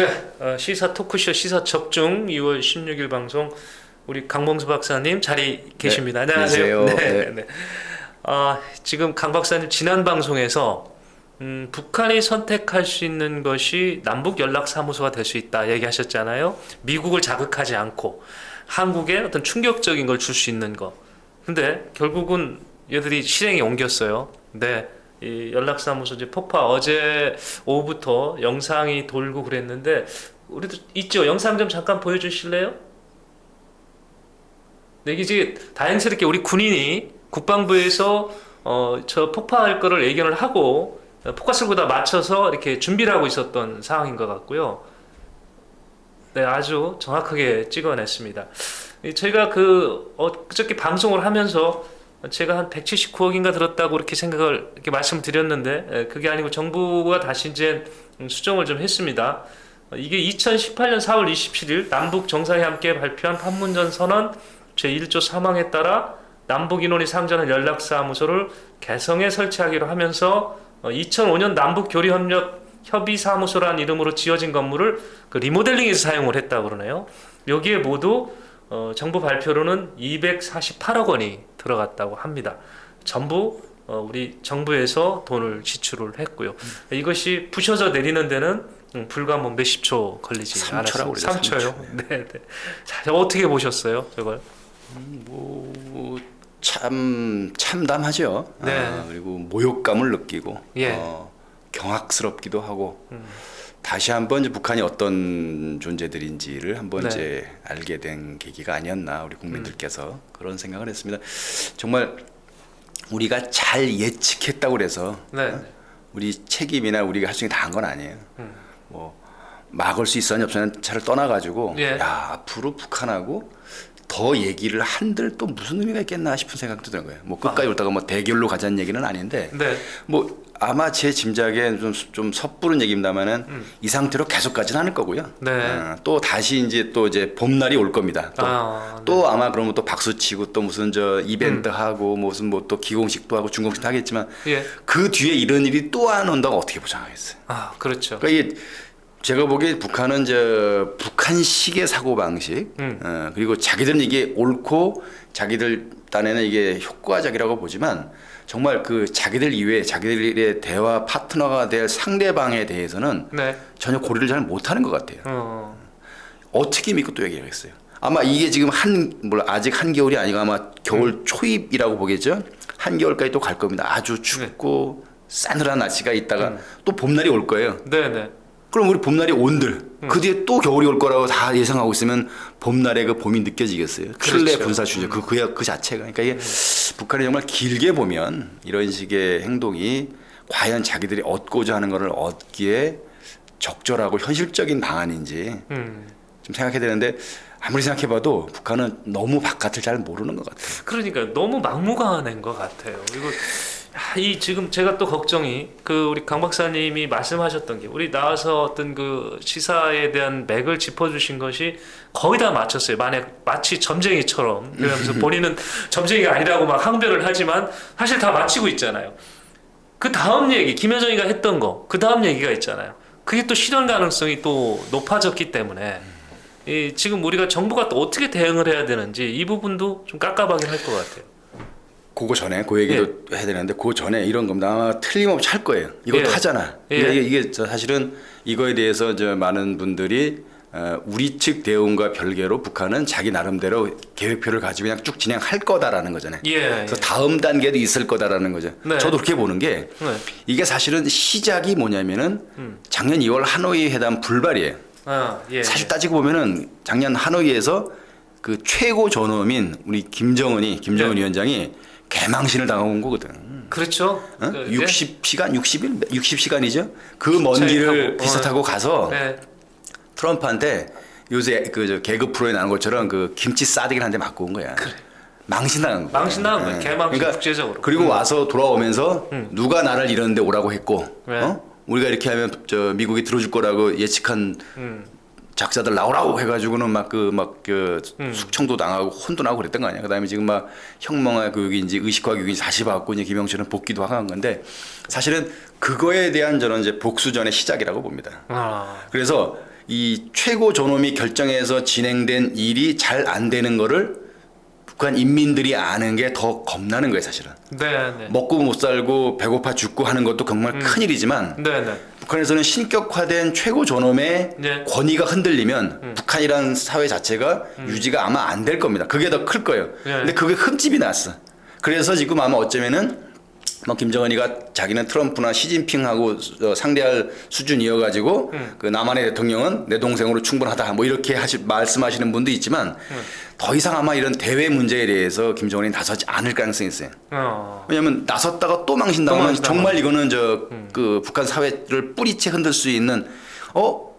네, 어, 시사 토크쇼 시사 적중 2월 16일 방송 우리 강봉수 박사님 자리 계십니다. 안녕하세요. 안녕하세요. 네, 네. 아, 지금 강 박사님 지난 방송에서 음, 북한이 선택할 수 있는 것이 남북 연락 사무소가 될 수 있다 얘기하셨잖아요. 미국을 자극하지 않고 한국에 어떤 충격적인 걸 줄 수 있는 거. 근데 결국은 얘들이 실행에 옮겼어요. 네. 이 연락사무소 이제 폭파 어제 오후부터 영상이 돌고 그랬는데 우리도 있죠. 영상 좀 잠깐 보여주실래요? 네, 이제 다행스럽게 우리 군인이 국방부에서 어, 저 폭파할 거를 예견을 하고 어, 포커스보다 맞춰서 이렇게 준비를 하고 있었던 상황인 것 같고요. 네, 아주 정확하게 찍어냈습니다. 이 저희가 그 어저께 방송을 하면서 제가 한 179억인가 들었다고 이렇게 생각을 이렇게 말씀드렸는데 에, 그게 아니고 정부가 다시 이제 음, 수정을 좀 했습니다. 어, 이게 2018년 4월 27일 남북 정상이 함께 발표한 판문점 선언 제1조 3항에 따라 남북 인원이 상전한 연락사무소를 개성에 설치하기로 하면서 2005년 남북 교류 협력 협의 사무소라는 이름으로 지어진 건물을 그 리모델링해서 사용을 했다고 그러네요. 여기에 모두 어, 정부 발표로는 248억 원이 들어갔다고 합니다. 전부 어, 우리 정부에서 돈을 지출을 했고요. 이것이 부셔져 내리는 데는 음, 불과 뭐 몇십 초 걸리지 않았어요. 그러죠, 3초요. 네, 네. 자, 어떻게 보셨어요, 저걸? 뭐참 참담하죠. 네. 아, 그리고 모욕감을 느끼고 예. 어, 경악스럽기도 하고 음. 다시 한번 이제 북한이 어떤 존재들인지를 한번 네. 이제 알게 된 계기가 아니었나 우리 국민들께서 그런 생각을 했습니다. 정말 우리가 잘 예측했다고 그래서 네. 우리 책임이나 우리가 할 수 있는 다 한 건 아니에요. 음. 뭐 막을 수 있었냐 없었냐 차를 떠나가지고 예. 야 앞으로 북한하고 더 얘기를 한들 또 무슨 의미가 있겠나 싶은 생각도 드는 거예요. 뭐 끝까지 올다가 뭐 대결로 가자는 얘기는 아닌데 네. 뭐 아마 제 짐작에 좀, 좀 섣부른 얘기입니다만은 이 상태로 계속 가지는 않을 거고요. 음. 네. 어, 또 다시 이제 또 이제 봄날이 올 겁니다. 또, 아, 네. 또 아마 그러면 또 박수 치고 또 무슨 저 이벤트 음. 하고 무슨 뭐 또 기공식도 하고 중공식도 하겠지만 예. 그 뒤에 이런 일이 또 안 온다고 어떻게 보장하겠어요? 아, 그렇죠. 그러니까 이게 제가 보기에 북한은 저 북한식의 사고 방식, 음. 어, 그리고 자기들은 이게 옳고 자기들 딴에는 이게 효과적이라고 보지만 정말 그 자기들 이외에 자기들의 대화 파트너가 될 상대방에 대해서는 네. 전혀 고려를 잘 못하는 것 같아요. 어. 어떻게 믿고 또 얘기하겠어요? 아마 이게 지금 한 물론 아직 한 겨울이 아니고 아마 겨울 음. 초입이라고 보겠죠. 한 겨울까지 또 갈 겁니다. 아주 춥고 싸늘한 날씨가 있다가 음. 또 봄날이 올 거예요. 네, 네. 그럼 우리 봄날이 온들 음. 그 뒤에 또 겨울이 올 거라고 다 예상하고 있으면 봄날의 그 봄이 느껴지겠어요. 틀레 그렇죠. 군사 주제 그 그야 그 자체가 그러니까 이게 북한이 정말 길게 보면 이런 식의 행동이 과연 자기들이 얻고자 하는 것을 얻기에 적절하고 현실적인 방안인지 음. 좀 생각해야 되는데 아무리 생각해봐도 북한은 너무 바깥을 잘 모르는 것 같아요. 그러니까 너무 막무가내인 것 같아요. 이거 야, 이 지금 제가 또 걱정이 그 우리 강 박사님이 말씀하셨던 게 우리 나와서 어떤 그 시사에 대한 맥을 짚어주신 것이 거의 다 맞췄어요. 만약 마치 점쟁이처럼 그러면서 본인은 점쟁이가 아니라고 막 항변을 하지만 사실 다 맞히고 있잖아요. 그 다음 얘기 김여정이가 했던 거 그 다음 얘기가 있잖아요. 그게 또 실현 가능성이 또 높아졌기 때문에 이 지금 우리가 정부가 또 어떻게 대응을 해야 되는지 이 부분도 좀 깝깝하긴 할 것 같아요. 그거 전에 그 얘기도 해야 되는데 그 전에 이런 겁니다. 아마 틀림없이 할 거예요. 이것도 예. 하잖아. 예. 이게, 이게 저 사실은 이거에 대해서 저 많은 분들이 어, 우리 측 대응과 별개로 북한은 자기 나름대로 계획표를 가지고 그냥 쭉 진행할 거다라는 거잖아요. 예. 그래서 다음 단계도 있을 거다라는 거죠. 네. 저도 그렇게 보는 게 네. 이게 사실은 시작이 뭐냐면은 음. 작년 2월 하노이 회담 불발이에요. 아, 예. 사실 따지고 보면은 작년 하노이에서 그 최고 존엄인 우리 김정은이 김정은 네. 위원장이 개망신을 당하고 온 거거든. 그렇죠. 어? 그, 60시간, 60일, 60시간이죠. 그 먼 길을 타고, 어. 타고 가서 네. 트럼프한테 요새 그저 개그 프로에 나온 것처럼 그 김치 싸대기를 한 대 맞고 온 거야. 망신당한 거야. 망신당한 거야. 예. 개망신 국제적으로. 그리고 음. 와서 돌아오면서 누가 나를 이런데 오라고 했고, 네. 어? 우리가 이렇게 하면 저 미국이 들어줄 거라고 예측한 음. 작자들 나오라고 해가지고는 막 그막그 음. 숙청도 당하고 혼도 나고 그랬던 거 아니야. 그다음에 지금 막 혁명화 교육인지 의식화 교육인지 다시 받고 이제 김영철은 복귀도 한 건데 사실은 그거에 대한 저는 이제 복수전의 시작이라고 봅니다. 아. 그래서 이 최고 존엄이 결정해서 진행된 일이 잘 안 되는 거를 북한 인민들이 아는 게 더 겁나는 거예요, 사실은. 네, 네. 먹고 못 살고 배고파 죽고 하는 것도 정말 큰 일이지만 네, 네. 북한에서는 신격화된 최고 존엄의 네. 권위가 흔들리면 북한이라는 사회 자체가 유지가 아마 안 될 겁니다. 그게 더 클 거예요. 네. 근데 그게 흠집이 났어. 그래서 지금 아마 어쩌면은 뭐 김정은이가 자기는 트럼프나 시진핑하고 어, 상대할 수준이어가지고 그 남한의 대통령은 내 동생으로 충분하다 뭐 이렇게 하시, 말씀하시는 분도 있지만 더 이상 아마 이런 대외 문제에 대해서 김정은이 나서지 않을 가능성이 있어요. 어. 왜냐면 나섰다가 또 망신당하면 또 망신당하면. 정말 이거는 저그 북한 사회를 뿌리채 흔들 수 있는 어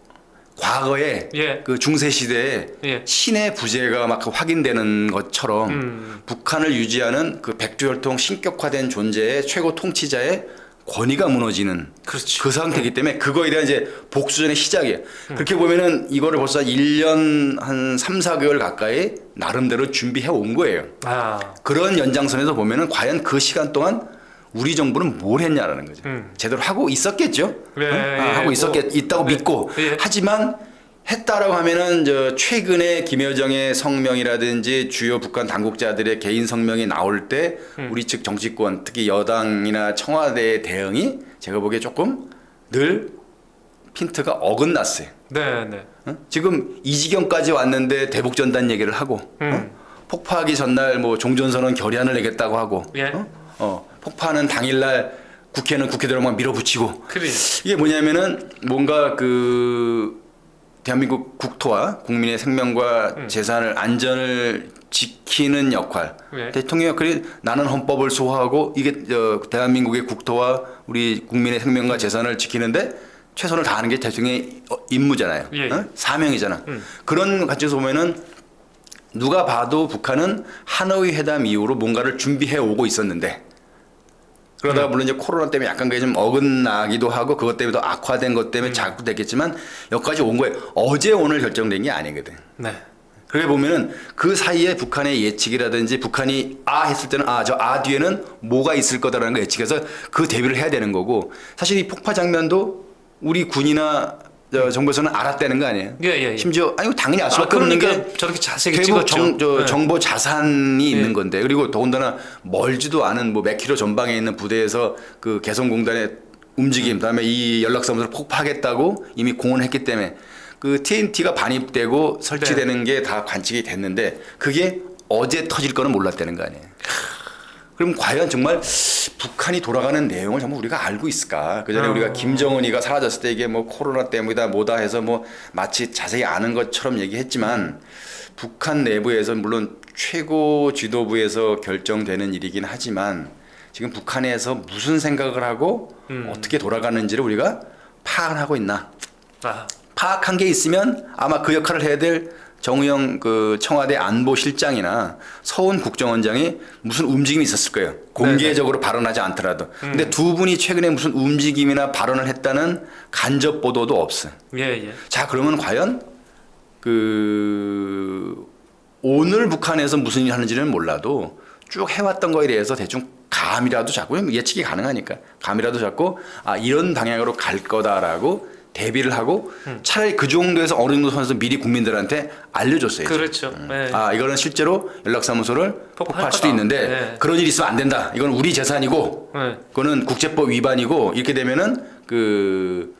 과거에 예. 그 중세 시대에 예. 신의 부재가 막 확인되는 것처럼 음. 북한을 유지하는 그 백두혈통 신격화된 존재의 최고 통치자의 권위가 무너지는 그렇지. 그 상태이기 때문에 그거에 대한 이제 복수전의 시작이에요. 그렇게 보면은 이거를 벌써 1년 한 3, 4개월 가까이 나름대로 준비해 온 거예요. 아. 그런 연장선에서 보면은 과연 그 시간 동안 우리 정부는 뭘 했냐라는 거죠. 음. 제대로 하고 있었겠죠. 예, 어? 아, 예, 하고 있었겠 뭐, 있다고 네. 믿고 예. 하지만 했다라고 하면은 저 최근에 김여정의 성명이라든지 주요 북한 당국자들의 개인 성명이 나올 때 음. 우리 측 정치권 특히 여당이나 청와대의 대응이 제가 보기에 조금 늘 핀트가 어긋났어요. 네, 네. 어? 지금 이 지경까지 왔는데 대북 전단 얘기를 하고 음. 어? 폭파하기 전날 뭐 종전선언 결의안을 내겠다고 하고 예. 어? 어, 폭파하는 당일날 국회는 국회대로 막 밀어붙이고 그래. 이게 뭐냐면은 뭔가 그 대한민국 국토와 국민의 생명과 음. 재산을 안전을 지키는 역할 예. 대통령 그래 나는 헌법을 소화하고 이게 저 대한민국의 국토와 우리 국민의 생명과 재산을 지키는데 최선을 다하는 게 대통령의 어, 임무잖아요 예, 예. 어? 사명이잖아 음. 그런 관점에서 보면은 누가 봐도 북한은 하노이 회담 이후로 뭔가를 준비해 오고 있었는데 그러다가 음. 물론 이제 코로나 때문에 약간 그게 좀 어긋나기도 하고 그것 때문에 더 악화된 것 음. 때문에 자꾸 됐겠지만 여기까지 온 거예요. 어제 오늘 결정된 게 아니거든. 네. 그렇게 보면은 그 사이에 북한의 예측이라든지 북한이 아 했을 때는 아 저 아 뒤에는 뭐가 있을 거다라는 걸 예측해서 그 대비를 해야 되는 거고 사실 이 폭파 장면도 우리 군이나 저 정부에서는 알았다는 거 아니에요? 예, 예, 예. 심지어 아니 당연히 알 아, 수밖에 없는 그러니까 게 저렇게 자세히 찍었죠. 정, 저 네. 정보 자산이 예. 있는 건데 그리고 더군다나 멀지도 않은 뭐 몇 킬로 전방에 있는 부대에서 그 개성공단의 움직임 그다음에 이 연락사무소를 폭파하겠다고 이미 공언했기 때문에 그 TNT가 반입되고 설치되는 네. 게다 관측이 됐는데 그게 어제 터질 거는 몰랐다는 거 아니에요. 그럼 과연 정말 북한이 돌아가는 내용을 정말 우리가 알고 있을까? 그 전에 어. 우리가 김정은이가 사라졌을 때 이게 뭐 코로나 때문이다 뭐다 해서 뭐 마치 자세히 아는 것처럼 얘기했지만 북한 내부에서 물론 최고 지도부에서 결정되는 일이긴 하지만 지금 북한에서 무슨 생각을 하고 음. 어떻게 돌아가는지를 우리가 파악을 하고 있나? 아. 파악한 게 있으면 아마 그 역할을 해야 될 정우영 그 청와대 안보실장이나 서훈 국정원장이 무슨 움직임이 있었을 거예요. 공개적으로 발언하지 않더라도. 근데 두 분이 최근에 무슨 움직임이나 발언을 했다는 간접 보도도 없어요. 예, 예. 자, 그러면 과연 그 오늘 북한에서 무슨 일 하는지는 몰라도 쭉 해왔던 거에 대해서 대충 감이라도 잡고 예측이 가능하니까 감이라도 잡고 아 이런 방향으로 갈 거다라고 대비를 하고 차라리 그 정도에서 어느 정도 선에서 미리 국민들한테 알려줬어요. 그렇죠. 예. 아 이거는 실제로 연락사무소를 폭파할 폭파할 수도 거다. 있는데 네. 그런 일이 있으면 안 된다. 이건 우리 재산이고 예. 그거는 국제법 위반이고 이렇게 되면은 그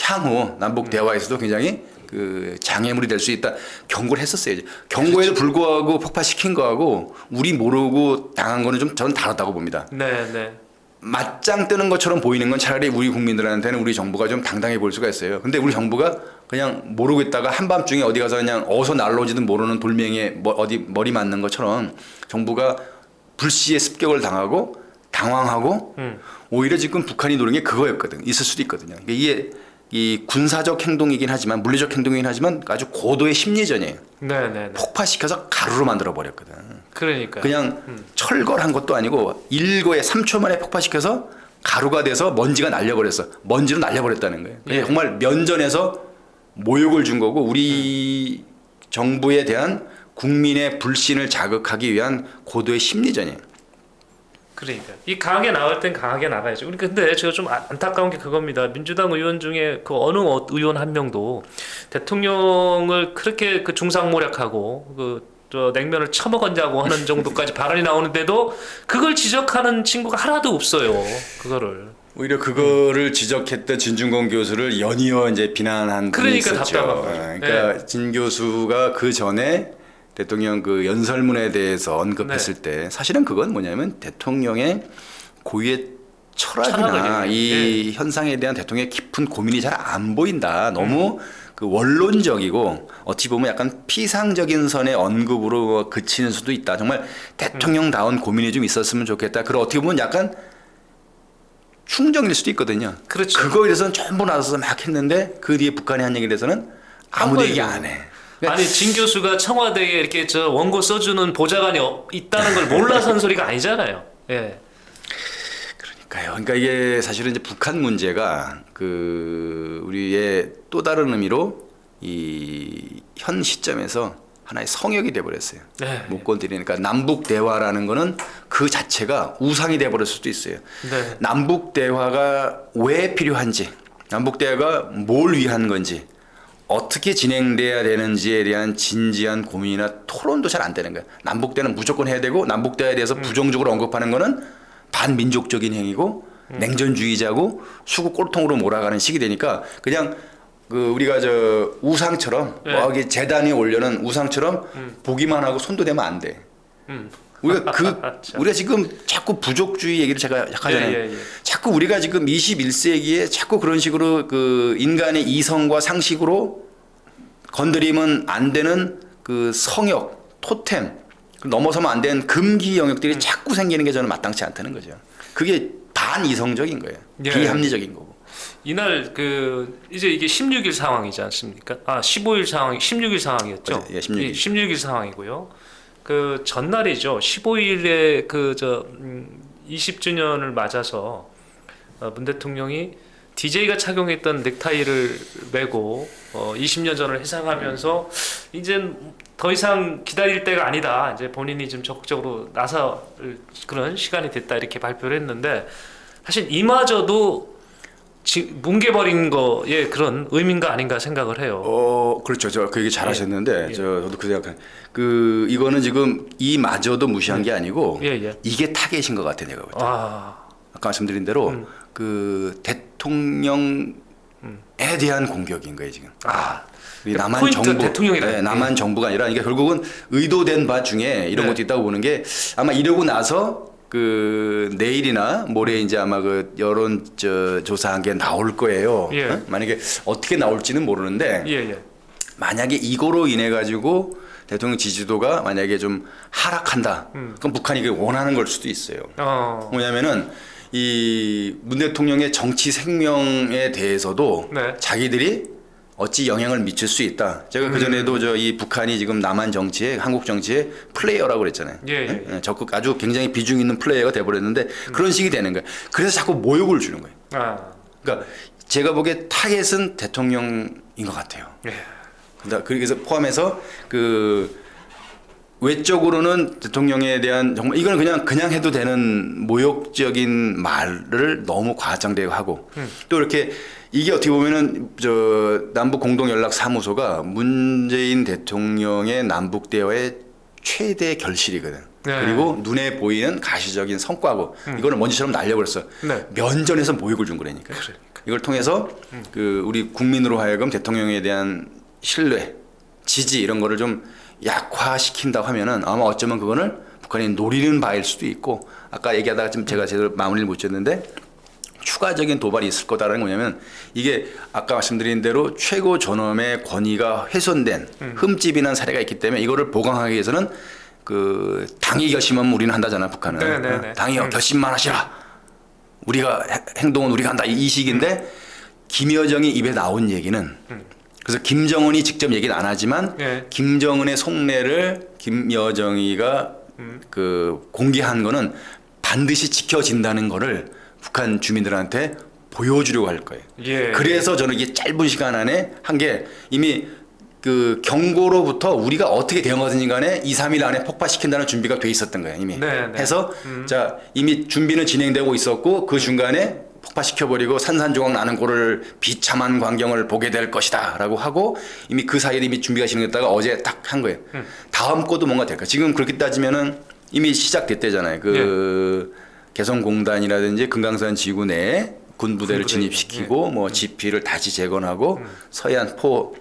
향후 남북 대화에서도 굉장히 그 장애물이 될 수 있다 경고를 했었어요. 경고에도 불구하고 폭파시킨 거하고 우리 모르고 당한 거는 좀 저는 다르다고 봅니다. 네, 네. 맞짱 뜨는 것처럼 보이는 건 차라리 우리 국민들한테는 우리 정부가 좀 당당해 보일 수가 있어요. 근데 우리 정부가 그냥 모르고 있다가 한밤중에 어디 가서 그냥 어디서 날라오지든 모르는 돌멩이에 뭐 어디 머리 맞는 것처럼 정부가 불시에 습격을 당하고 당황하고 음. 오히려 지금 북한이 노린 게 그거였거든. 있을 수도 있거든요. 그러니까 이게 이 군사적 행동이긴 하지만 물리적 행동이긴 하지만 아주 고도의 심리전이에요. 네, 네, 네. 폭파시켜서 가루로 만들어 버렸거든. 그러니까. 그냥 철거한 것도 아니고 일거에 3초 만에 폭파시켜서 가루가 돼서 먼지가 날려버렸어. 먼지로 날려버렸다는 거예요. 예. 정말 면전에서 모욕을 준 거고 우리 정부에 대한 국민의 불신을 자극하기 위한 고도의 심리전이에요. 그러니까 이 강하게 나갈 땐 강하게 나가야죠. 그러니까 근데 제가 좀 아- 안타까운 게 그겁니다. 민주당 의원 중에 그 어느 어- 의원 한 명도 대통령을 그렇게 그 중상모략하고 그 저 냉면을 처먹었냐고 하는 정도까지 발언이 나오는데도 그걸 지적하는 친구가 하나도 없어요. 그거를. 오히려 그거를 지적했던 진중권 교수를 연이어 이제 비난한 분이 그러니까 있었죠. 답답한 거죠. 어, 그러니까 진 교수가 그 전에 대통령 그 연설문에 대해서 언급했을 네. 때 사실은 그건 뭐냐면 대통령의 고유의 철학이나 철학을 이 현상에 대한 대통령의 깊은 고민이 잘 안 보인다. 너무 그 원론적이고 어찌 보면 약간 피상적인 선의 언급으로 그치는 수도 있다. 정말 대통령다운 고민이 좀 있었으면 좋겠다. 그리고 어떻게 보면 약간 충정일 수도 있거든요. 그렇죠. 그거에 대해서는 전부 나서서 막 했는데 그 뒤에 북한이 한 얘기에 대해서는 아무도 아무 얘기 안 해. 아니 진 교수가 청와대에 이렇게 저 원고 써주는 보좌관이 어- 있다는 걸 몰라선 소리가 아니잖아요. 예. 그러니까요. 그러니까 이게 사실은 이제 북한 문제가 그 우리의 또 다른 의미로 이 현 시점에서 하나의 성역이 돼 버렸어요. 네. 못 건드리니까 남북 대화라는 거는 그 자체가 우상이 돼 버릴 수도 있어요. 네. 남북 대화가 왜 필요한지, 남북 대화가 뭘 위한 건지, 어떻게 진행돼야 되는지에 대한 진지한 고민이나 토론도 잘 안 되는 거예요. 남북 대화는 무조건 해야 되고 남북 대화에 대해서 부정적으로 언급하는 거는 반민족적인 행위고 냉전주의자고 수구 꼴통으로 몰아가는 시기 되니까 그냥 그 우리가 저 우상처럼 네. 뭐 여기 재단이 올려는 우상처럼 보기만 하고 손도 대면 안 돼. 음. 우리가 그 참. 우리가 지금 자꾸 부족주의 얘기를 제가 하잖아요. 예, 예, 예. 자꾸 우리가 지금 21세기에 자꾸 그런 식으로 그 인간의 이성과 상식으로 건드리면 안 되는 그 성역, 토템 넘어서면 안 되는 금기 음. 영역들이 자꾸 생기는 게 저는 마땅치 않다는 거죠. 그게 반이성적인 거예요. 예. 비합리적인 거고. 이날 그 이제 이게 16일 상황이지 않습니까? 아 15일 상황, 16일 상황이었죠. 예, 16일. 16일 상황이고요. 그 전날이죠. 15일에 그저 음, 20주년을 맞아서 어, 문 대통령이 DJ가 착용했던 넥타이를 메고 어, 20년 전을 회상하면서 이젠 더 이상 기다릴 때가 아니다. 이제 본인이 좀 적극적으로 나설 그런 시간이 됐다 이렇게 발표를 했는데 사실 이마저도 지, 뭉개버린 거에 그런 의미인가 아닌가 생각을 해요. 어, 그렇죠. 저 그 얘기 잘 하셨는데, 예. 저, 저도 그 생각, 그, 이거는 지금 이마저도 무시한 게 아니고, 예, 예. 이게 타겟인 것 같아, 내가 볼 때. 아, 아까 말씀드린 대로, 음. 그, 대통령에 대한 공격인 거예요, 지금. 아, 남한 포인트 정부, 대통령이라. 네, 남한 정부가 아니라, 이게 결국은 의도된 바 중에 이런 네. 것도 있다고 보는 게, 아마 이러고 나서, 그 내일이나 모레 이제 아마 그 여론 저 조사한 게 나올 거예요. 예. 어? 만약에 어떻게 나올지는 모르는데 예, 예. 만약에 이거로 인해 가지고 대통령 지지도가 만약에 좀 하락한다. 음. 그럼 북한이 그 원하는 걸 수도 있어요. 어, 뭐냐면은 이 문 대통령의 정치 생명에 대해서도 네. 자기들이 어찌 영향을 미칠 수 있다. 제가 그 전에도 저 이 북한이 지금 남한 정치에 한국 정치에 플레이어라고 그랬잖아요. 예, 예, 예, 적극 아주 굉장히 비중 있는 플레이어가 돼버렸는데 그런 식이 되는 거예요. 그래서 자꾸 모욕을 주는 거예요. 아, 그러니까 제가 보기에 타겟은 대통령인 것 같아요. 예. 그다- 그래서 포함해서 그 외적으로는 대통령에 대한 정말 이거는 그냥 그냥 해도 되는 모욕적인 말을 너무 과장되고 하고 또 이렇게 이게 어떻게 보면은 저 남북 공동 연락 사무소가 문재인 대통령의 남북 대화의 최대 결실이거든. 네. 그리고 눈에 보이는 가시적인 성과고 이거는 먼지처럼 날려버렸어. 네. 면전에서 모욕을 준 거라니까. 그러니까. 이걸 통해서 그 우리 국민으로 하여금 대통령에 대한 신뢰, 지지 이런 거를 좀 약화시킨다 하면은 아마 어쩌면 그거는 북한이 노리는 바일 수도 있고 아까 얘기하다가 좀 제가 제대로 마무리를 못 지었는데 추가적인 도발이 있을 거다라는 게 뭐냐면 이게 아까 말씀드린 대로 최고 존엄의 권위가 훼손된 흠집이 난 사례가 있기 때문에 이거를 보강하기 위해서는 그 당이 결심하면 우리는 한다잖아 북한은. 네, 네, 네. 당이 음. 결심만 하시라. 우리가 해- 행동은 우리가 한다. 이- 이 식인데 김여정이 입에 나온 얘기는 그래서 김정은이 직접 얘기는 안 하지만 예. 김정은의 속내를 김여정이가 그 공개한 거는 반드시 지켜진다는 거를 북한 주민들한테 보여주려고 할 거예요. 예. 그래서 저는 이게 짧은 시간 안에 한 게 이미 그 경고로부터 우리가 어떻게 대응하든지 간에 2, 3일 안에 폭파시킨다는 준비가 돼 있었던 거예요 이미. 네, 네. 해서 자 이미 준비는 진행되고 있었고 그 중간에 폭파시켜버리고 산산조각 나는 꼴을 비참한 광경을 보게 될 것이다 라고 하고 이미 그 사이에 이미 준비가 진행됐다가 어제 딱 한 거예요. 다음 거도 뭔가 될까? 지금 그렇게 따지면은 이미 시작됐대잖아요. 그 개성공단이라든지 금강산 지구 내에 군부대를 군부대, 진입시키고 뭐 지피를 다시 재건하고 서해안 포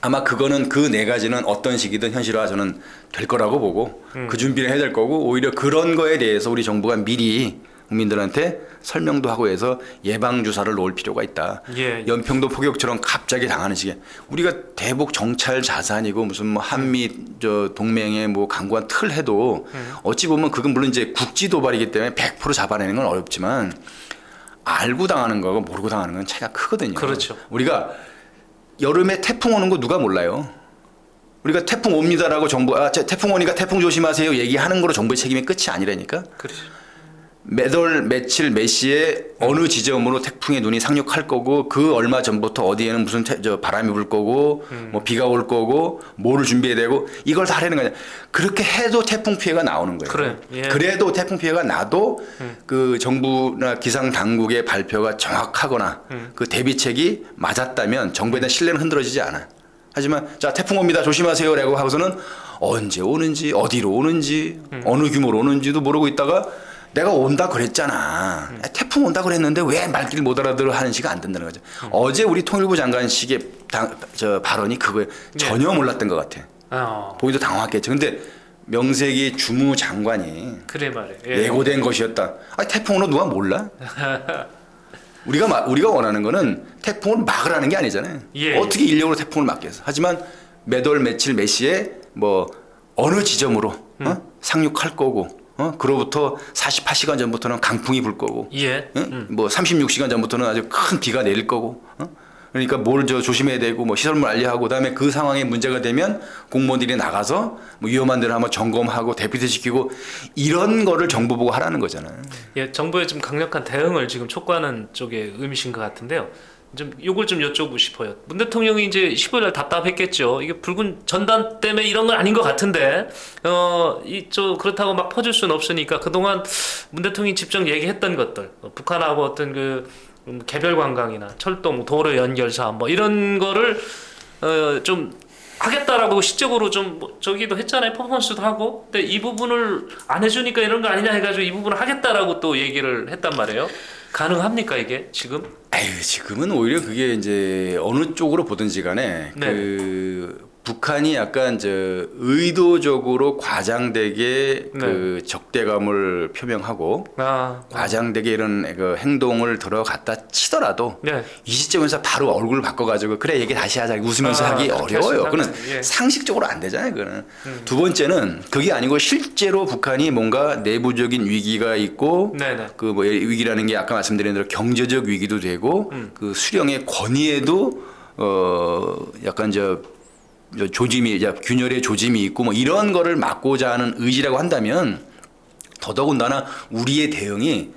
아마 그거는 그 네 가지는 어떤 시기든 현실화 저는 될 거라고 보고 그 준비를 해야 될 거고 오히려 그런 거에 대해서 우리 정부가 미리 국민들한테 설명도 하고 해서 예방 주사를 놓을 필요가 있다. 예. 연평도 포격처럼 갑자기 당하는 시기에 우리가 대북 정찰 자산이고 무슨 뭐 한미 저 동맹의 뭐 강구한 틀 해도 어찌 보면 그건 물론 이제 국지 도발이기 때문에 100% 잡아내는 건 어렵지만 알고 당하는 거하고 모르고 당하는 건 차이가 크거든요. 그렇죠. 우리가 여름에 태풍 오는 거 누가 몰라요? 우리가 태풍 옵니다라고 정부 아저 태풍 오니까 태풍 조심하세요 얘기하는 거로 정부의 책임이 끝이 아니라니까. 그렇죠. 매달 며칠 몇 시에 어느 지점으로 태풍의 눈이 상륙할 거고 그 얼마 전부터 어디에는 무슨 태, 저 바람이 불 거고 뭐 비가 올 거고 뭐를 준비해야 되고 이걸 다 하려는 거냐. 그렇게 해도 태풍 피해가 나오는 거예요. 그래, 예. 그래도 태풍 피해가 나도 그 정부나 기상 당국의 발표가 정확하거나 그 대비책이 맞았다면 정부에 대한 신뢰는 흔들어지지 않아. 하지만 자 태풍 옵니다. 조심하세요라고 하고서는 언제 오는지 어디로 오는지 어느 규모로 오는지도 모르고 있다가 내가 온다 그랬잖아. 아, 태풍 온다 그랬는데 왜 말귀를 못 알아들어 하는 시가 안 된다는 거죠. 어제 우리 통일부 장관식의 당, 저 발언이 그거에 전혀 몰랐던 것 같아. 어, 보기도 당황했겠죠. 근데 명색이 주무 장관이 그래 말이에요. 예. 예고된 것이었다. 아 태풍으로 누가 몰라? 우리가 마- 우리가 원하는 거는 태풍을 막으라는 게 아니잖아요. 예. 어떻게 인력으로 태풍을 막겠어? 하지만 매월 며칠 몇 시에 뭐 어느 지점으로 음. 어? 상륙할 거고 어? 그로부터 48시간 전부터는 강풍이 불 거고 예. 응? 뭐 36시간 전부터는 아주 큰 비가 내릴 거고 어? 그러니까 뭘 저 조심해야 되고 뭐 시설물 알리하고 그다음에 그 상황에 문제가 되면 공무원들이 나가서 뭐 위험한 데를 한번 점검하고 대피대 시키고 이런 거를 정부 보고 하라는 거잖아요. 예, 정부의 좀 강력한 대응을 지금 촉구하는 쪽의 의미신 것 같은데요. 좀 요걸 좀 여쭤보고 싶어요. 문 대통령이 이제 15일 날 답답했겠죠. 이게 붉은 전단 때문에 이런 건 아닌 것 같은데, 어, 이저 그렇다고 막 퍼줄 수는 없으니까 그동안 문 대통령이 직접 얘기했던 것들, 어, 북한하고 어떤 그 음, 개별 관광이나 철도, 뭐 도로 연결 사업 뭐 이런 거를 어, 좀 하겠다라고 시적으로 좀뭐 저기도 했잖아요 퍼포먼스도 하고 근데 이 부분을 안 해주니까 이런 거 아니냐 해가지고 이 부분을 하겠다라고 또 얘기를 했단 말이에요 가능합니까 이게 지금 아유 지금은 오히려 그게 이제 어느 쪽으로 보든지 간에 네. 그 북한이 약간 저 의도적으로 과장되게 네. 그 적대감을 표명하고 아 과장되게 이런 그 행동을 들어갔다 치더라도 네. 이 시점에서 바로 얼굴을 바꿔가지고 그래 얘기 다시 하자 웃으면서 아, 하기 그렇게 어려워요. 하시면 그는 예. 음. 상식적으로 안 되잖아요. 그는 두 번째는 그게 아니고 실제로 북한이 뭔가 내부적인 위기가 있고 네네 그뭐 위기라는 게 아까 말씀드린 대로 경제적 위기도 되고 음. 그 수령의 권위에도 어 약간 저, 저 조짐이 이제 균열의 조짐이 있고 뭐 이런 거를 막고자 하는 의지라고 한다면 더더군다나 우리의 대응이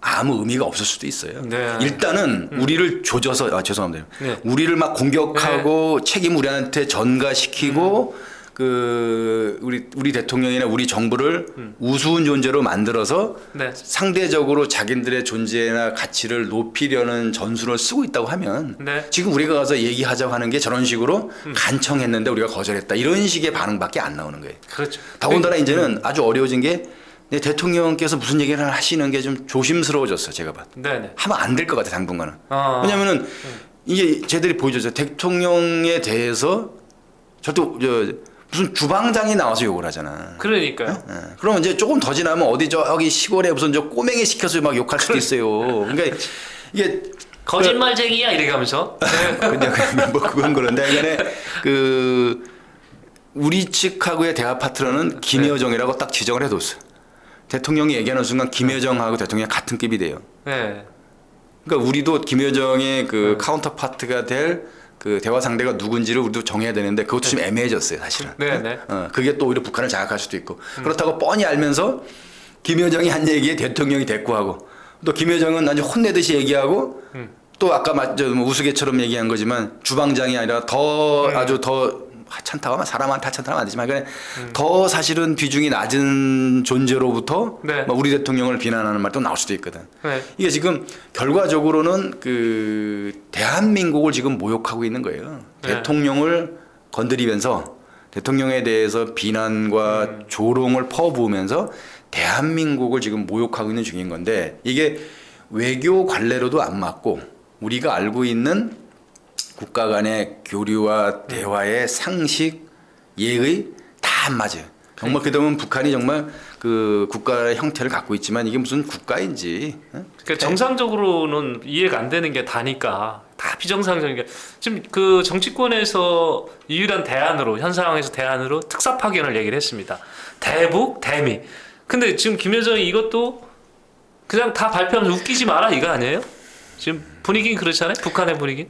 아무 의미가 없을 수도 있어요. 네. 일단은 우리를 조져서 아 죄송합니다. 네. 우리를 막 공격하고 책임 우리한테 전가시키고 그 우리 우리 대통령이나 우리 정부를 우스운 존재로 만들어서 네 상대적으로 자기들의 존재나 가치를 높이려는 전술을 쓰고 있다고 하면 네. 지금 우리가 가서 얘기하자고 하는 게 저런 식으로 간청했는데 우리가 거절했다 이런 식의 반응밖에 안 나오는 거예요. 그렇죠 더군다나 이제는 아주 어려워진 게내 대통령께서 무슨 얘기를 하시는 게 좀 조심스러워졌어 제가 봐. 네네 하면 안 될 것 같아 당분간은. 아 왜냐면은 이게 쟤들이 보여줬어요. 대통령에 대해서 저도 저 무슨 주방장이 나와서 욕을 하잖아. 그러니까요 예. 그러면 이제 조금 더 지나면 어디 저기 시골에 무슨 저 꼬맹이 시켜서 막 욕할 수도 있어요. 그러니까 이게 거짓말쟁이야 이래 가면서 네. 근데 뭐 그건 그런데 이간에 그 우리 측하고의 대화 파트너는 김여정이라고 딱 지정을 해뒀어. 요 대통령이 얘기하는 순간 김여정하고 대통령이 같은 급이 돼요. 네. 그러니까 우리도 김여정의 그 카운터 파트가 될 그 대화 상대가 누군지를 우리도 정해야 되는데 그것도 좀 애매해졌어요, 사실은. 네네 어, 그게 또 오히려 북한을 자극할 수도 있고 그렇다고 뻔히 알면서 김여정이 한 얘기에 대통령이 대꾸하고 또 김여정은 아주 혼내듯이 얘기하고 또 아까 마- 저뭐 우스개처럼 얘기한 거지만 주방장이 아니라 더 음. 아주 더 하찮다고 사람한테 하찮다고 안 되지만 그냥 더 사실은 비중이 낮은 존재로부터 음. 네. 뭐 우리 대통령을 비난하는 말도 나올 수도 있거든. 네. 이게 지금 결과적으로는 그 대한민국을 지금 모욕하고 있는 거예요. 네. 대통령을 건드리면서 대통령에 대해서 비난과 음. 조롱을 퍼부으면서 대한민국을 지금 모욕하고 있는 중인 건데 이게 외교 관례로도 안 맞고 우리가 알고 있는 국가 간의 교류와 대화의 상식, 예의 다 안 맞아요. 정말 그러면 북한이 정말 그 국가의 형태를 갖고 있지만 이게 무슨 국가인지 어? 그러니까 정상적으로는 이해가 안 되는 게 다니까 다 비정상적인 게 지금 그 정치권에서 유일한 대안으로 현 상황에서 대안으로 특사 파견을 얘기를 했습니다. 대북 대미. 근데 지금 김여정이 이것도 그냥 다 발표하면서 웃기지 마라 이거 아니에요? 지금 분위기는 그렇잖아요. 북한의 분위기.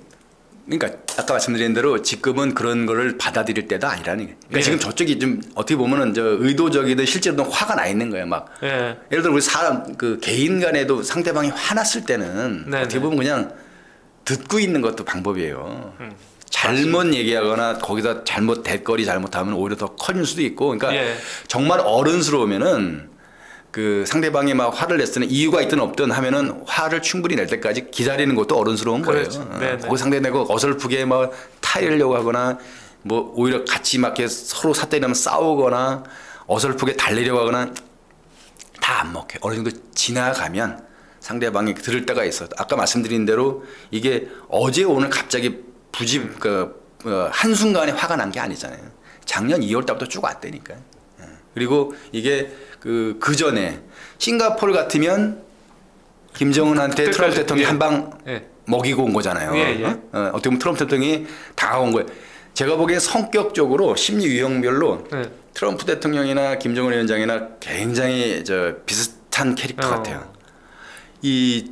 그러니까 아까 말씀드린 대로 지금은 그런 거를 받아들일 때도 아니라는 게. 그러니까 예. 지금 저쪽이 좀 어떻게 보면은 저 의도적이든 실제로는 화가 나 있는 거예요. 막 예. 예를 들어 우리 사람 그 개인 간에도 상대방이 화났을 때는 네네. 어떻게 보면 그냥 듣고 있는 것도 방법이에요. 음, 잘못 얘기하거나 거기다 잘못 대거리 잘못하면 오히려 더 커질 수도 있고 그러니까 예. 정말 어른스러우면은 그 상대방이 막 화를 냈으면 이유가 있든 없든 하면은 화를 충분히 낼 때까지 기다리는 것도 어른스러운 거예요. 그렇죠. 어, 네네. 거기 상대 내고 어설프게 막 타이려고 하거나 뭐 오히려 같이 막 이렇게 서로 삿대리면 싸우거나 어설프게 달래려고 하거나 다 안 먹혀. 어느 정도 지나가면 상대방이 들을 때가 있어. 아까 말씀드린 대로 이게 어제 오늘 갑자기 부지 그 어, 한순간에 화가 난 게 아니잖아요. 작년 2월 달부터 쭉 왔다니까요. 예. 그리고 이게 그, 그 전에 싱가포르 같으면 김정은한테 그때까지, 트럼프 대통령이 예. 한방 예. 먹이고 온 거잖아요. 예, 예. 어? 어, 어떻게 보면 트럼프 대통령이 다가온 거예요. 제가 보기엔 성격적으로 심리 유형별로 예. 트럼프 대통령이나 김정은 위원장이나 굉장히 저 비슷한 캐릭터 어. 같아요. 이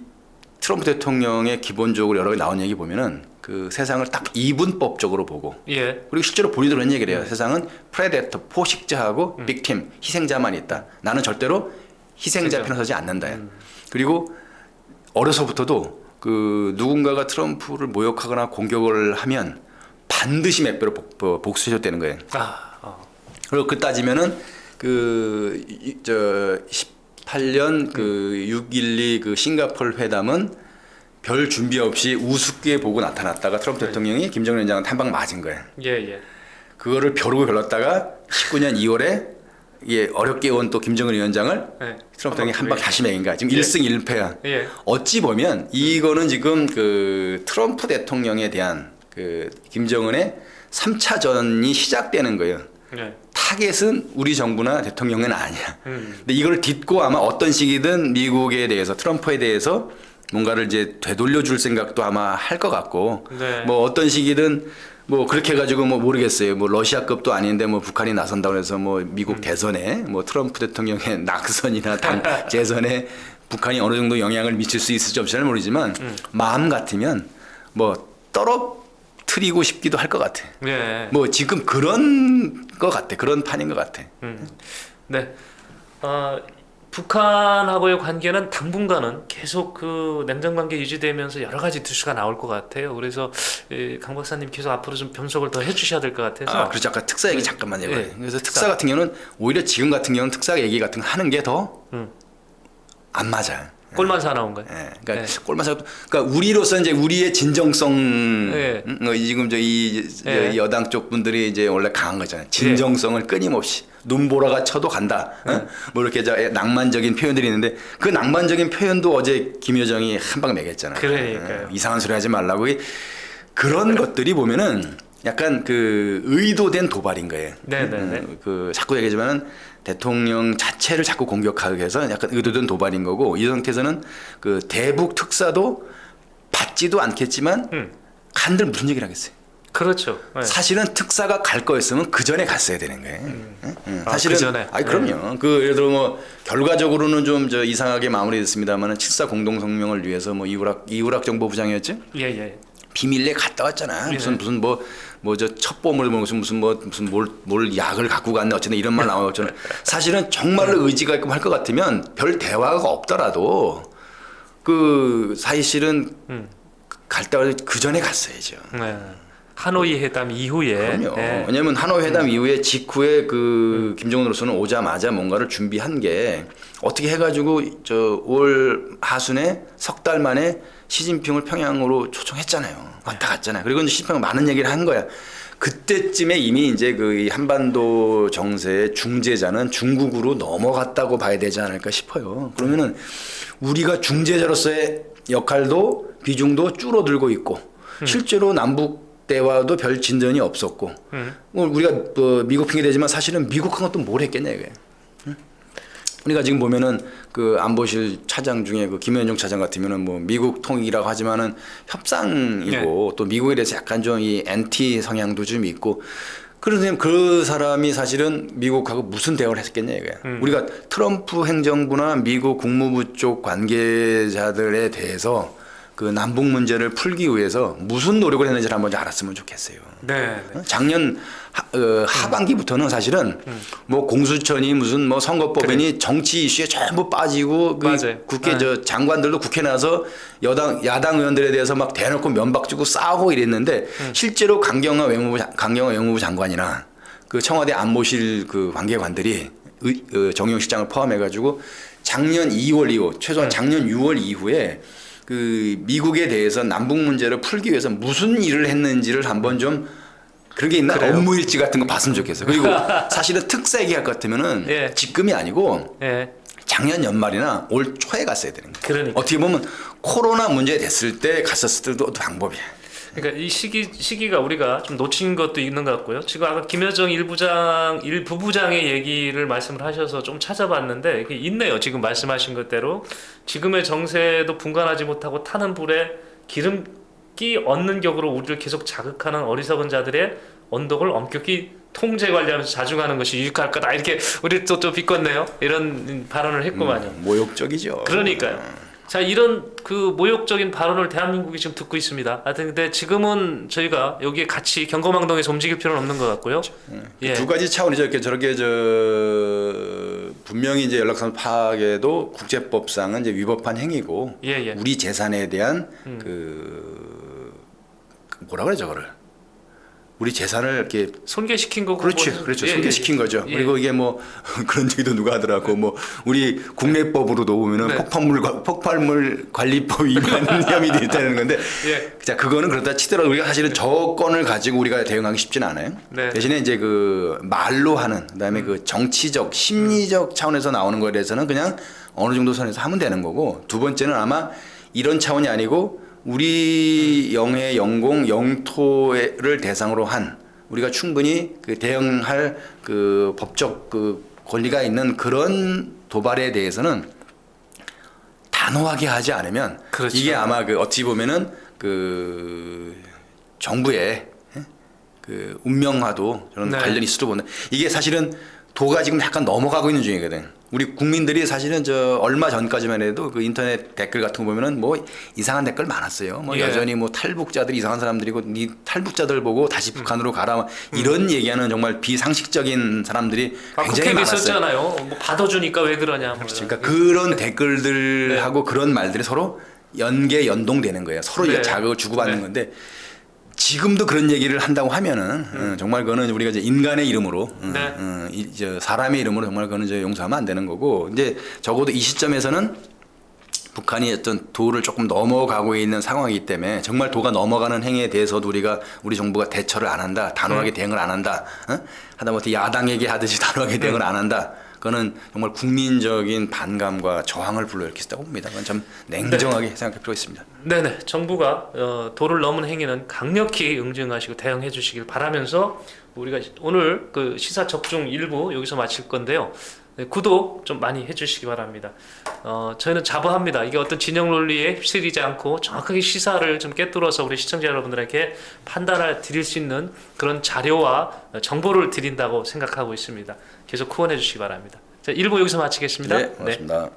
트럼프 대통령의 기본적으로 여러 개 나온 얘기 보면은 그 세상을 딱 이분법적으로 보고 예. 그리고 실제로 본인도 그런 얘기를 해요. 세상은 프레데터 포식자하고 빅팀 희생자만 있다. 나는 절대로 희생자. 편에 서지 않는다. 그리고 어려서부터도 그 누군가가 트럼프를 모욕하거나 공격을 하면 반드시 몇 배로 복, 복- 복수해줬다는 거예요. 아. 어. 그리고 그 따지면은 그 저 18년 그 6.12 그 싱가폴 회담은 별 준비 없이 우습게 보고 나타났다가 트럼프 대통령이 김정은 위원장한테 한방 맞은 거예요. 예, 예. 그거를 벼르고 별렀다가 19년 2월에 예, 어렵게 온 또 김정은 위원장을 예. 트럼프 대통령이 한방 다시 매긴 거야. 지금 예. 1승 1패야. 예. 어찌 보면 이거는 지금 그 트럼프 대통령에 대한 그 김정은의 3차전이 시작되는 거예요. 예. 타겟은 우리 정부나 대통령은 아니야. 음. 근데 이걸 딛고 아마 어떤 식이든 미국에 대해서 트럼프에 대해서 뭔가를 이제 되돌려 줄 생각도 아마 할 것 같고 네. 뭐 어떤 식이든 뭐 그렇게 해가지고 뭐 모르겠어요. 뭐 러시아급도 아닌데 뭐 북한이 나선다고 해서 뭐 미국 음. 대선에 뭐 트럼프 대통령의 낙선이나 당 재선에 북한이 어느 정도 영향을 미칠 수 있을지 없을지 모르지만 음. 마음 같으면 뭐 떨어뜨리고 싶기도 할 것 같아. 예. 뭐 지금 그런 것 같아. 그런 판인 것 같아. 음. 네. 어, 북한하고의 관계는 당분간은 계속 그 냉전 관계 유지되면서 여러 가지 뉴스가 나올 것 같아요. 그래서 예, 강 박사님 계속 앞으로 좀 분석을 더 해주셔야 될 것 같아서. 아, 그렇죠. 아까 특사 얘기 네. 잠깐만 해봐요. 네. 그래서 특사 같은 경우는 오히려 지금 같은 경우는 특사 얘기 같은 거 하는 게 더안 음. 맞아. 꼴만 사나운 거예요. 예, 그러니까 네. 꼴마사 그러니까 우리로서 이제 우리의 진정성 네. 음, 어, 지금 저이 네. 여당 쪽 분들이 이제 원래 강한 거잖아요. 진정성을 끊임없이 눈보라가 쳐도 간다. 어? 네. 뭐 이렇게 저 낭만적인 표현들이 있는데 그 낭만적인 표현도 어제 김여정이 한 방 매겼잖아요. 그러니까요. 어, 이상한 소리 하지 말라고 이- 그런 것들이 보면은 약간 그 의도된 도발인 거예요. 네네네. 음, 그 자꾸 얘기하지만은 대통령 자체를 자꾸 공격하기 위해서 약간 의도된 도발인 거고 이 상태에서는 그 대북 특사도 받지도 않겠지만 음. 간들 무슨 얘기를 하겠어요. 그렇죠. 네. 사실은 특사가 갈 거였으면 그 전에 갔어야 되는 거예요. 응? 응. 아, 사실은 그 전에? 아니 그럼요. 그 예를 들어 뭐 결과적으로는 좀 저 이상하게 마무리됐습니다만은 칠사 공동 성명을 위해서 뭐 이우락 이우락 정보부장이었죠. 예, 예. 비밀리에 갔다 왔잖아. 예. 무슨 무슨 뭐 뭐 저 첩보물 뭐 무슨 무슨 뭐 무슨 뭘, 뭘 약을 갖고 갔네 어쨌든 이런 말 나오잖아. 사실은 정말로 의지가 있고 할 것 같으면 별 대화가 없더라도 그 사실은 음. 갈때 그 전에 갔어야죠. 네. 하노이 회담 이후에 그럼요. 네. 왜냐하면 하노이 회담 이후에 직후에 그 김정은으로서는 오자마자 뭔가를 준비한 게 어떻게 해가지고 저 올 하순에 석 달 만에 시진핑을 평양으로 초청했잖아요. 왔다 갔잖아요. 그리고 이제 시진핑은 많은 얘기를 한 거야. 그때쯤에 이미 이제 그이 한반도 정세의 중재자는 중국으로 넘어갔다고 봐야 되지 않을까 싶어요. 그러면은 우리가 중재자로서의 역할도 비중도 줄어들고 있고 실제로 남북 대화도 별 진전이 없었고 음. 뭐 우리가 뭐 미국 핑계 대지만 사실은 미국하고 또뭘 했겠냐 이게. 응? 우리가 지금 보면은 그 안보실 차장 중에 그 김현종 차장 같으면은 뭐 미국 통일이라고 하지만은 협상이고 또 미국에 대해서 약간 좀 이 엔티 성향도 좀 있고 그러면 그 사람이 사실은 미국하고 무슨 대화를 했겠냐 이거야. 우리가 트럼프 행정부나 미국 국무부 쪽 관계자들에 대해서 그 남북 문제를 풀기 위해서 무슨 노력을 했는지를 한번 좀 알았으면 좋겠어요. 네. 네. 어? 작년 하, 어, 하반기부터는 사실은 뭐 공수처니 무슨 뭐 선거법이니 정치 이슈에 전부 빠지고 그. 국회 네. 저 장관들도 국회 나서 여당 야당 의원들에 대해서 막 대놓고 면박 주고 싸우고 이랬는데 실제로 강경화 외무부 장- 강경화 외무부 장관이나 그 청와대 안보실 그 관계관들이 의, 어, 정용 실장을 포함해 가지고 작년 2월 이후 최소한 작년 6월 이후에 그 미국에 대해서 남북 문제를 풀기 위해서 무슨 일을 했는지를 한번 좀 그런 게 있나 그래요? 업무 일지 같은 거 봤으면 좋겠어요. 그리고 사실은 특사 계약 같으면은 예. 지금이 아니고 예. 작년 연말이나 올 초에 갔어야 되는 거예요. 그러니까. 어떻게 보면 코로나 문제 됐을 때 갔었을 때도 또 방법이야. 그러니까 이 시기 시기가 우리가 좀 놓친 것도 있는 것 같고요. 지금 아까 김여정 일부장 일부부장의 얘기를 말씀을 하셔서 좀 찾아봤는데 이게 있네요. 지금 말씀하신 것대로 지금의 정세도 분간하지 못하고 타는 불에 기름기 얻는 격으로 우리를 계속 자극하는 어리석은 자들의 언덕을 엄격히 통제 관리하면서 자중하는 것이 유익할 거다 이렇게 우리 또또 비꿨네요. 이런 발언을 했구만요. 음, 모욕적이죠. 그러니까요. 자 이런 그 모욕적인 발언을 대한민국이 지금 듣고 있습니다. 하여튼 근데 지금은 저희가 여기에 같이 경거망동에서 움직일 필요는 없는 것 같고요. 예. 두 가지 차원이죠. 이렇게 저렇게 저 분명히 이제 연락선 파악에도 국제법상은 이제 위법한 행위고 예, 예. 우리 재산에 대한 그, 그 뭐라 그래 저거를 우리 재산을 이렇게 손괴시킨 거고. 그렇죠, 뭐- 그렇죠. 예, 소개시킨 거죠. 예. 그리고 이게 뭐 그런 얘기도 누가 하더라고. 뭐 우리 국내법으로도 보면은 네. 폭발물 관- 폭발물 관리법 위반 혐의도 있다는 건데. 예. 자 그거는 그렇다 치더라도 우리가 사실은 저 건을 가지고 우리가 대응하기 쉽진 않아요. 네. 대신에 이제 그 말로 하는 그다음에 그 정치적 심리적 차원에서 나오는 거에 대해서는 그냥 어느 정도 선에서 하면 되는 거고 두 번째는 아마 이런 차원이 아니고 우리 영해 영공 영토를 대상으로 한 우리가 충분히 그 대응할 그 법적 그 권리가 있는 그런 도발에 대해서는 단호하게 하지 않으면 그렇죠. 이게 아마 그 어찌 보면은 그 정부의 예? 그 운명화도 저는 네. 관련이 있을 수 본다. 이게 사실은 도가 지금 약간 넘어가고 있는 중이거든. 우리 국민들이 사실은 저 얼마 전까지만 해도 그 인터넷 댓글 같은 거 보면은 뭐 이상한 댓글 많았어요. 뭐 예. 여전히 뭐 탈북자들이 이상한 사람들이고 니 탈북자들 보고 음. 다시 북한으로 가라 이런 얘기하는 정말 비상식적인 사람들이 아, 굉장히 많았어요. 있었잖아요. 뭐 받아주니까 왜 그러냐. 뭐 그렇죠. 그러니까 그런 댓글들하고 네. 그런 말들이 서로 연계 연동되는 거예요. 서로 네. 자극을 주고받는 네. 건데 지금도 그런 얘기를 한다고 하면은 어, 정말 그거는 우리가 이제 인간의 이름으로 어, 음. 네. 어, 이, 저 사람의 이름으로 정말 그거는 이제 용서하면 안 되는 거고 이제 적어도 이 시점에서는 북한이 어떤 도를 조금 넘어가고 있는 상황이기 때문에 정말 도가 넘어가는 행위에 대해서도 우리가 우리 정부가 대처를 안 한다, 음. 단호하게 대응을 안 한다, 어? 하다못해 야당에게 하듯이 단호하게 음. 대응을 안 한다. 그거는 정말 국민적인 반감과 저항을 불러일으키다고 봅니다. 그건 참 냉정하게 생각할 필요가 있습니다. 네네. 정부가 어, 도를 넘은 행위는 강력히 응징하시고 대응해 주시길 바라면서 우리가 오늘 그 시사 적중 일부 여기서 마칠 건데요. 네, 구독 좀 많이 해주시기 바랍니다. 어, 저희는 자부합니다. 이게 어떤 진영 논리에 휩쓸리지 않고 정확하게 시사를 좀 꿰뚫어서 우리 시청자 여러분들에게 판단을 드릴 수 있는 그런 자료와 정보를 드린다고 생각하고 있습니다 계속 후원해 주시기 바랍니다. 자 1부 여기서 마치겠습니다. 네, 고맙습니다.